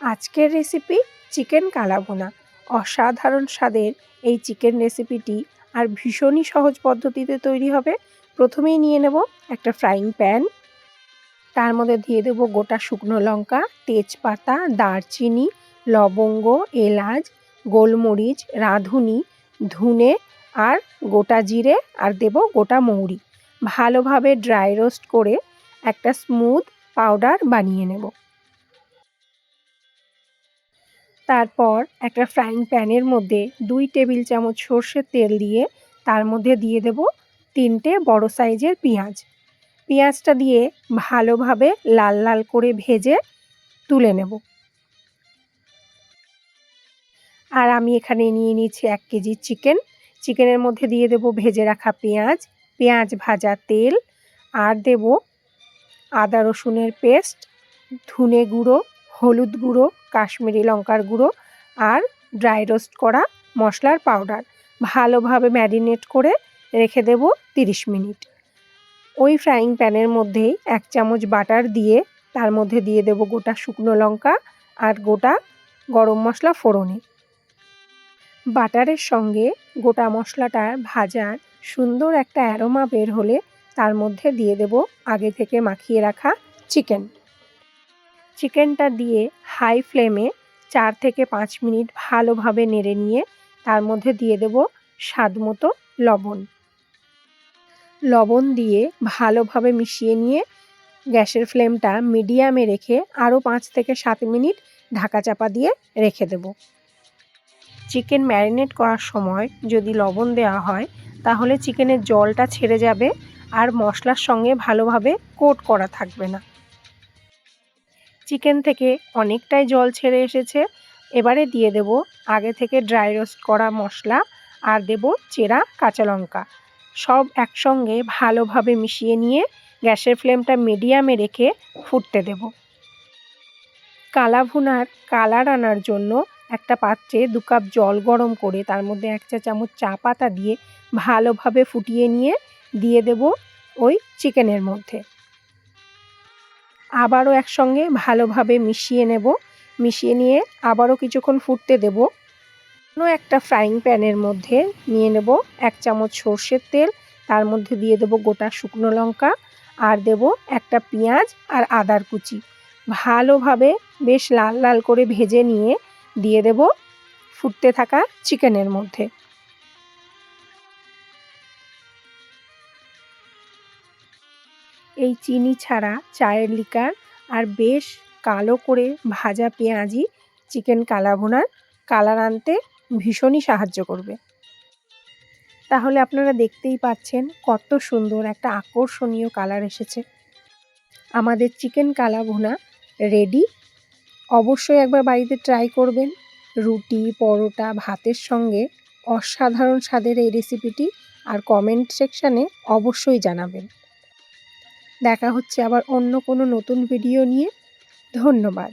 আজকের recipe chicken কালাভুনা। অসাধারণ স্বাদের এই চিকেন রেসিপিটি আর ভীষণই সহজ পদ্ধতিতে তৈরি হবে। প্রথমেই নিয়ে নেব একটা ফ্রাইং প্যান তার মধ্যে দিয়ে দেবো গোটা শুকনো লঙ্কা, তেজপাতা, দারচিনি, লবঙ্গ, এলাচ, গোলমরিচ, রাঁধুনি, ধুনে আর গোটা জিরে আর দেব গোটা মৌরি। ভালোভাবে ড্রাই রোস্ট করে একটা স্মুথ পাউডার বানিয়ে নেব। তারপর একটা ফ্রাইং প্যানের মধ্যে দুই টেবিল চামচ সর্ষের তেল দিয়ে তার মধ্যে দিয়ে দেব তিনটে বড় সাইজের পেঁয়াজ। পেঁয়াজটা দিয়ে ভালোভাবে লাল লাল করে ভেজে তুলে নেব। আর আমি এখানে নিয়ে নিচ্ছি এক কেজি চিকেন। চিকেনের মধ্যে দিয়ে দেব ভেজে রাখা পেঁয়াজ। পেঁয়াজ ভাজা তেল। আর দেব আদা রসুনের পেস্ট, ধনে গুঁড়ো হলুদ গুঁড়ো, কাশ্মীরি লঙ্কার গুঁড়ো আর ড্রাই রোস্ট করা মশলার পাউডার ভালোভাবে ম্যারিনেট করে রেখে দেব তিরিশ মিনিট। ওই ফ্রাইং প্যানের মধ্যেই এক চামচ বাটার দিয়ে তার মধ্যে দিয়ে দেব গোটা শুকনো লঙ্কা আর গোটা গরম মশলা ফোড়নে। বাটারের সঙ্গে গোটা মশলাটা ভাজার সুন্দর একটা অ্যারোমা বের হলে তার মধ্যে দিয়ে দেব আগে থেকে মাখিয়ে রাখা চিকেন চিকেনটা দিয়ে হাই ফ্লেমে চার থেকে পাঁচ মিনিট ভালোভাবে নেড়ে নিয়ে তার মধ্যে দিয়ে দেব স্বাদ মতো লবণ। লবণ দিয়ে ভালোভাবে মিশিয়ে নিয়ে গ্যাসের ফ্লেমটা মিডিয়ামে রেখে আরও পাঁচ থেকে সাত মিনিট ঢাকা চাপা দিয়ে রেখে দেব। চিকেন ম্যারিনেট করার সময় যদি লবণ দেওয়া হয়, তাহলে চিকেনের জলটা ছেড়ে যাবে আর মশলার সঙ্গে ভালোভাবে কোট করা থাকবে না। চিকেন থেকে অনেকটাই জল ছেড়ে এসেছে। এবারে দিয়ে দেব আগে থেকে ড্রাই রোস্ট করা মশলা আর দেব চেরা কাঁচা লঙ্কা। সব একসঙ্গে ভালোভাবে মিশিয়ে নিয়ে গ্যাসের ফ্লেমটা মিডিয়ামে রেখে ফুটতে দেব। কালা ভুনার কালার আনার জন্য একটা পাত্রে দু কাপ জল গরম করে তার মধ্যে এক চা চামচ চা পাতা দিয়ে ভালোভাবে ফুটিয়ে নিয়ে দিয়ে দেব ওই চিকেনের মধ্যে। আবারও একসঙ্গে ভালোভাবে মিশিয়ে নেব। মিশিয়ে নিয়ে আবারও কিছুক্ষণ ফুটতে দেব। কোনো একটা ফ্রাইং প্যানের মধ্যে নিয়ে নেব এক চামচ সর্ষের তেল, তার মধ্যে দিয়ে দেব গোটা শুকনো লঙ্কা, আর দেব একটা পেঁয়াজ আর আদার কুচি। ভালোভাবে বেশ লাল লাল করে ভেজে নিয়ে দিয়ে দেব ফুটতে থাকা চিকেনের মধ্যে। এই চিনি ছাড়া চায়ের লিকার আর বেশ কালো করে ভাজা পেঁয়াজি, চিকেন কালাভুনার কালার আনতে ভীষণই সাহায্য করবে। তাহলে আপনারা দেখতেই পাচ্ছেন কত সুন্দর একটা আকর্ষণীয় কালার এসেছে। আমাদের চিকেন কালাভুনা রেডি। অবশ্যই একবার বাড়িতে ট্রাই করবেন। রুটি, পরোটা, ভাতের সঙ্গে অসাধারণ স্বাদের এই রেসিপিটি আর কমেন্ট সেকশানে অবশ্যই জানাবেন। দেখা হচ্ছে আবার অন্য কোনো নতুন ভিডিও নিয়ে। ধন্যবাদ।